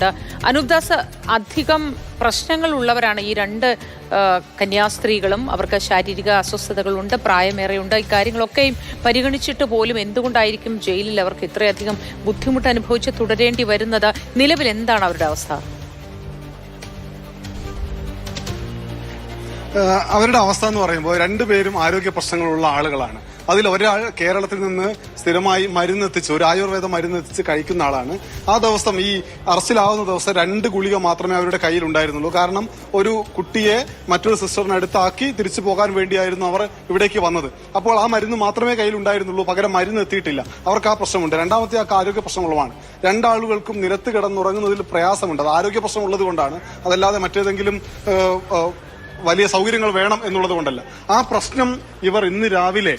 ചേരുന്നുണ്ട് അനൂപ്ദാസ് അധികം പ്രശ്നങ്ങൾ ഉള്ളവരാണ് ഈ രണ്ട് കന്യാസ്ത്രീകളും. അവർക്ക് ശാരീരിക അസ്വസ്ഥതകളുണ്ട് പ്രായമേറെയുണ്ട്. ഇക്കാര്യങ്ങളൊക്കെയും പരിഗണിച്ചിട്ട് പോലും എന്തുകൊണ്ടായിരിക്കും ജയിലിൽ അവർക്ക് ഇത്രയധികം ബുദ്ധിമുട്ട് അനുഭവിച്ച് തുടരേണ്ടി വരുന്നത്? നിലവിൽ എന്താണ് അവരുടെ അവസ്ഥ? അവരുടെ അവസ്ഥ എന്ന് പറയുമ്പോൾ രണ്ടുപേരും ആരോഗ്യ പ്രശ്നങ്ങളുള്ള ആളുകളാണ്. അതിൽ ഒരാൾ കേരളത്തിൽ നിന്ന് സ്ഥിരമായി മരുന്നെത്തിച്ച് ഒരു ആയുർവേദ മരുന്നെത്തിച്ച് കഴിക്കുന്ന ആളാണ്. ആ ദിവസം ഈ അറസ്റ്റിലാവുന്ന ദിവസം രണ്ട് ഗുളിക മാത്രമേ അവരുടെ കയ്യിൽ ഉണ്ടായിരുന്നുള്ളൂ. കാരണം ഒരു കുട്ടിയെ മറ്റൊരു സിസ്റ്ററിനടുത്താക്കി തിരിച്ചു പോകാൻ വേണ്ടിയായിരുന്നു അവർ ഇവിടേക്ക് വന്നത്. അപ്പോൾ ആ മരുന്ന് മാത്രമേ കയ്യിൽ ഉണ്ടായിരുന്നുള്ളൂ. പകരം മരുന്ന് എത്തിയിട്ടില്ല. അവർക്ക് ആ പ്രശ്നമുണ്ട്. രണ്ടാമത്തെ ആ ആരോഗ്യ പ്രശ്നമുള്ളതാണ് രണ്ടാളുകൾക്കും നിരത്ത് കിടന്നുറങ്ങുന്നതിൽ പ്രയാസമുണ്ട്. അത് ആരോഗ്യ പ്രശ്നമുള്ളത് കൊണ്ടാണ് അതല്ലാതെ മറ്റേതെങ്കിലും വലിയ സൗകര്യങ്ങൾ വേണം എന്നുള്ളത് കൊണ്ടല്ല. ആ പ്രശ്നം ഇവർ ഇന്ന് രാവിലെ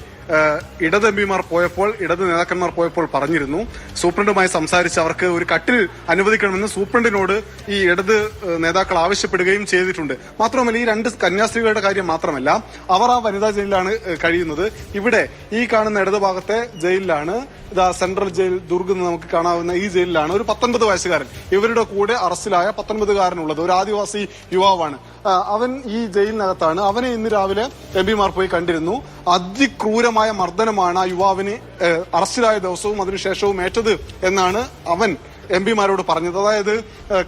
ഇടത് എം പിമാർ പോയപ്പോൾ ഇടത് നേതാക്കന്മാർ പോയപ്പോൾ പറഞ്ഞിരുന്നു. സൂപ്രണ്ടുമായി സംസാരിച്ച് അവർക്ക് ഒരു കട്ടിൽ അനുവദിക്കണമെന്ന് സൂപ്രണ്ടിനോട് ഈ ഇടത് നേതാക്കൾ ആവശ്യപ്പെടുകയും ചെയ്തിട്ടുണ്ട്. മാത്രമല്ല ഈ രണ്ട് കന്യാസ്ത്രീകളുടെ കാര്യം മാത്രമല്ല അവർ ആ വനിതാ ജയിലിലാണ് കഴിയുന്നത്. ഇവിടെ ഈ കാണുന്ന ഇടതുഭാഗത്തെ ജയിലിലാണ് ഇതാ സെൻട്രൽ ജയിൽ ദുർഗ് നമുക്ക് കാണാവുന്ന ഈ ജയിലിലാണ്. ഒരു പത്തൊൻപത് വയസ്സുകാരൻ. ഇവരുടെ കൂടെ അറസ്റ്റിലായ പത്തൊൻപതുകാരനുള്ളത്. ഒരു ആദിവാസി യുവാവാണ്. അവൻ ഈ ജയിലിനകത്താണ്. അവനെ ഇന്ന് രാവിലെ എം പിമാർ പോയി കണ്ടിരുന്നു. അതിക്രൂരമായ മർദ്ദനമാണ് ആ യുവാവിന് അറസ്റ്റിലായ ദിവസവും അതിനുശേഷവും ഏറ്റത് എന്നാണ് അവൻ എം പിമാരോട് പറഞ്ഞത്. അതായത്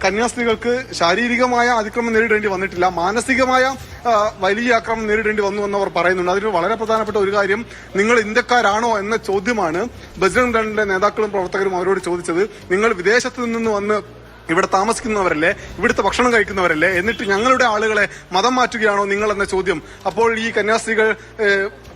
കന്യാസ്ത്രീകൾക്ക് ശാരീരികമായ അതിക്രമം നേരിടേണ്ടി വന്നിട്ടില്ല. മാനസികമായ വലിയ അക്രമം നേരിടേണ്ടി വന്നു എന്ന് അവർ പറയുന്നുണ്ട്. അതിന് വളരെ പ്രധാനപ്പെട്ട ഒരു കാര്യം നിങ്ങൾ ഇന്ത്യക്കാരാണോ എന്ന ചോദ്യമാണ് ബജ്രംഗ് ദളിന്റെ നേതാക്കളും പ്രവർത്തകരും അവരോട് ചോദിച്ചത്. നിങ്ങൾ വിദേശത്ത് നിന്ന് വന്ന് ഇവിടെ താമസിക്കുന്നവരല്ലേ ഇവിടുത്തെ ഭക്ഷണം കഴിക്കുന്നവരല്ലേ എന്നിട്ട് ഞങ്ങളുടെ ആളുകളെ മതം മാറ്റുകയാണോ നിങ്ങൾ എന്ന ചോദ്യം. അപ്പോൾ ഈ കന്യാസ്ത്രീകൾ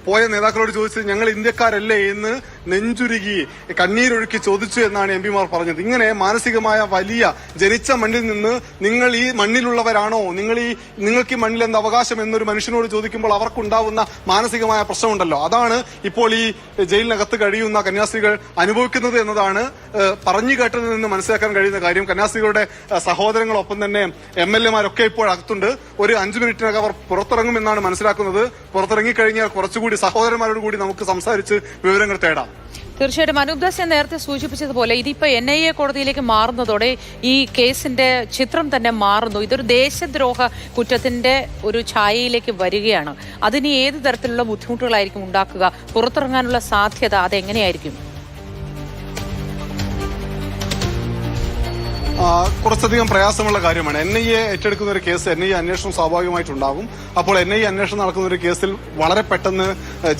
പോയ നേതാക്കളോട് ചോദിച്ചത് ഞങ്ങൾ ഇന്ത്യക്കാരല്ലേ എന്ന് നെഞ്ചുരുകി കണ്ണീരൊഴുക്കി ചോദിച്ചു എന്നാണ് എം പിമാർ പറഞ്ഞത്. ഇങ്ങനെ മാനസികമായ വലിയ ജനിച്ച മണ്ണിൽ നിന്ന് നിങ്ങൾ ഈ മണ്ണിലുള്ളവരാണോ? നിങ്ങൾ ഈ നിങ്ങൾക്ക് ഈ മണ്ണിൽ എന്ത് അവകാശം എന്നൊരു മനുഷ്യനോട് ചോദിക്കുമ്പോൾ അവർക്കുണ്ടാവുന്ന മാനസികമായ പ്രശ്നമുണ്ടല്ലോ. അതാണ് ഇപ്പോൾ ഈ ജയിലിനകത്ത് കഴിയുന്ന കന്യാസ്ത്രീകൾ അനുഭവിക്കുന്നത് എന്നതാണ് പറഞ്ഞു കേട്ടതിൽ നിന്ന് മനസ്സിലാക്കാൻ കഴിയുന്ന കാര്യം. കന്യാസ്ത്രീകളുടെ സഹോദരങ്ങളൊപ്പം തന്നെ എം എൽ എമാരൊക്കെ ഇപ്പോൾ അകത്തുണ്ട്. ഒരു അഞ്ചു മിനിറ്റിനകം അവർ പുറത്തിറങ്ങുമെന്നാണ് മനസ്സിലാക്കുന്നത്. പുറത്തിറങ്ങിക്കഴിഞ്ഞാൽ കുറച്ചുകൂടി സഹോദരന്മാരോട് കൂടി നമുക്ക് സംസാരിച്ച് വിവരങ്ങൾ തേടാം. തീർച്ചയായിട്ടും അനൂപ്ദാസ് ഞാൻ നേരത്തെ സൂചിപ്പിച്ചതുപോലെ ഇതിപ്പോ എൻ ഐ എ കോടതിയിലേക്ക് മാറുന്നതോടെ ഈ കേസിന്റെ ചിത്രം തന്നെ മാറുന്നു. ഇതൊരു ദേശദ്രോഹ കുറ്റത്തിന്റെ ഒരു ഛായയിലേക്ക് വരികയാണ്. അതിന് ഏത് തരത്തിലുള്ള ബുദ്ധിമുട്ടുകളായിരിക്കും ഉണ്ടാക്കുക? പുറത്തിറങ്ങാനുള്ള സാധ്യത അതെങ്ങനെയായിരിക്കും? കുറച്ചധികം പ്രയാസമുള്ള കാര്യമാണ്. എൻ ഐ എ ഏറ്റെടുക്കുന്ന ഒരു കേസ് എൻ ഐ എ അന്വേഷണം സ്വാഭാവികമായിട്ടുണ്ടാകും അപ്പോൾ എൻ ഐ എ അന്വേഷണം നടക്കുന്ന ഒരു കേസിൽ വളരെ പെട്ടെന്ന്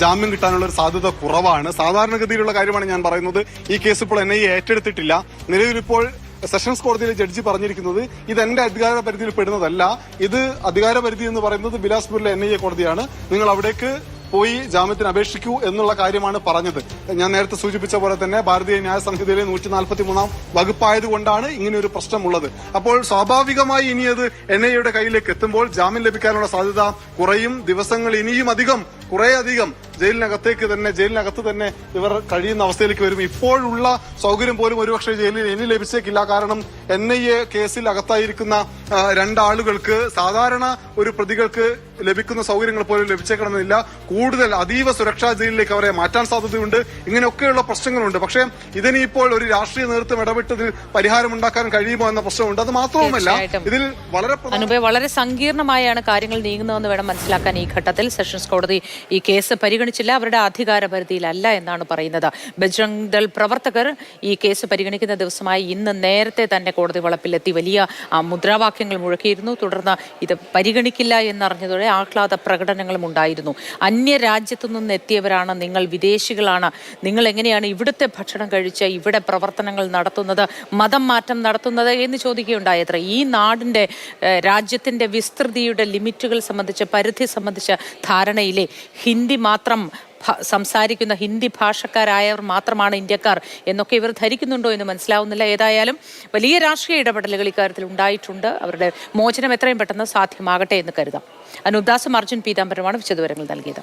ജാമ്യം കിട്ടാനുള്ള ഒരു സാധ്യത കുറവാണ്. സാധാരണഗതിയിലുള്ള കാര്യമാണ് ഞാൻ പറയുന്നത്. ഈ കേസ് ഇപ്പോൾ എൻ ഐ എ ഏറ്റെടുത്തിട്ടില്ല. നിലവിലിപ്പോൾ സെഷൻസ് കോടതിയിലെ ജഡ്ജി പറഞ്ഞിരിക്കുന്നത് ഇത് എന്റെ അധികാര പരിധിയിൽ പെടുന്നതല്ല. ഇത് അധികാര പരിധി എന്ന് പറയുന്നത് ബിലാസ്പൂരിലെ എൻ ഐ എ കോടതിയാണ്. നിങ്ങൾ അവിടേക്ക് പോയി ജാമ്യത്തിന് അപേക്ഷിക്കൂ എന്നുള്ള കാര്യമാണ് പറഞ്ഞത്. ഞാൻ നേരത്തെ സൂചിപ്പിച്ച പോലെ തന്നെ ഭാരതീയ ന്യായ സംഹിതയിലെ നൂറ്റി നാൽപ്പത്തി മൂന്നാം വകുപ്പായതുകൊണ്ടാണ് ഇങ്ങനെ ഒരു പ്രശ്നമുള്ളത്. അപ്പോൾ സ്വാഭാവികമായി ഇനി അത് എൻ ഐയുടെ കയ്യിലേക്ക് എത്തുമ്പോൾ ജാമ്യം ലഭിക്കാനുള്ള സാധ്യത കുറയും. ദിവസങ്ങൾ ഇനിയും അധികം കുറേയധികം. ജയിലിനകത്തേക്ക് തന്നെ ജയിലിനകത്ത് തന്നെ ഇവർ കഴിയുന്ന അവസ്ഥയിലേക്ക് വരും. ഇപ്പോഴുള്ള സൗകര്യം പോലും ഒരുപക്ഷെ ജയിലിൽ ഇനി ലഭിച്ചേക്കില്ല. കാരണം എൻ ഐ എ കേസിൽ അകത്തായിരിക്കുന്ന രണ്ടാളുകൾക്ക് സാധാരണ ഒരു പ്രതികൾക്ക് ലഭിക്കുന്ന സൗകര്യങ്ങൾ പോലും ലഭിച്ചേക്കണമെന്നില്ല. കൂടുതൽ അതീവ സുരക്ഷാ ജയിലിലേക്ക് അവരെ മാറ്റാൻ സാധ്യതയുണ്ട്. ഇങ്ങനെയൊക്കെയുള്ള പ്രശ്നങ്ങളുണ്ട്. പക്ഷേ ഇതിനിപ്പോൾ ഒരു രാഷ്ട്രീയ നേതൃത്വം ഇടപെട്ടതിൽ പരിഹാരമുണ്ടാക്കാൻ കഴിയുമോ എന്ന പ്രശ്നമുണ്ട്. അത് മാത്രവുമല്ല. ഇതിൽ വളരെ വളരെ സങ്കീർണമായാണ് കാര്യങ്ങൾ നീങ്ങുന്നതെന്ന് വേണം മനസ്സിലാക്കാൻ ഈ ഘട്ടത്തിൽ. സെഷൻസ് കോടതി ഈ കേസ് പരിഗണിച്ചില്ല. അവരുടെ അധികാര പരിധിയിലല്ല എന്നാണ് പറയുന്നത്. ബജ്രംഗ് ദൾ പ്രവർത്തകർ ഈ കേസ് പരിഗണിക്കുന്ന ദിവസമായി ഇന്ന് നേരത്തെ തന്നെ കോടതി വളപ്പിലെത്തി. വലിയ മുദ്രാവാക്യങ്ങൾ മുഴക്കിയിരുന്നു. തുടർന്ന് ഇത് പരിഗണിക്കില്ല എന്നറിഞ്ഞതോടെ ആഹ്ലാദ പ്രകടനങ്ങളും ഉണ്ടായിരുന്നു. അന്യ രാജ്യത്തു നിന്ന് എത്തിയവരാണ് നിങ്ങൾ വിദേശികളാണ്. നിങ്ങൾ എങ്ങനെയാണ് ഇവിടുത്തെ ഭക്ഷണം കഴിച്ച് ഇവിടെ പ്രവർത്തനങ്ങൾ നടത്തുന്നത് മതം മാറ്റം നടത്തുന്നത് എന്ന് ചോദിക്കുകയുണ്ടായത്ര. ഈ നാടിന്റെ രാജ്യത്തിന്റെ വിസ്തൃതിയുടെ ലിമിറ്റുകൾ സംബന്ധിച്ച് പരിധി സംബന്ധിച്ച ധാരണയിലെ ഹിന്ദി മാത്രം ഭ- സംസാരിക്കുന്ന ഹിന്ദി ഭാഷക്കാരായവർ മാത്രമാണ് ഇന്ത്യക്കാർ എന്നൊക്കെ ഇവർ ധരിക്കുന്നുണ്ടോ എന്ന് മനസ്സിലാവുന്നില്ല. ഏതായാലും വലിയ രാഷ്ട്രീയ ഇടപെടലുകൾ ഇക്കാര്യത്തിൽ ഉണ്ടായിട്ടുണ്ട്. അവരുടെ മോചനം എത്രയും പെട്ടെന്ന് സാധ്യമാകട്ടെ എന്ന് കരുതാം. അനുദാസും അർജുൻ പീതാംബരമാണ് വിശദവിവരങ്ങൾ നൽകിയത്.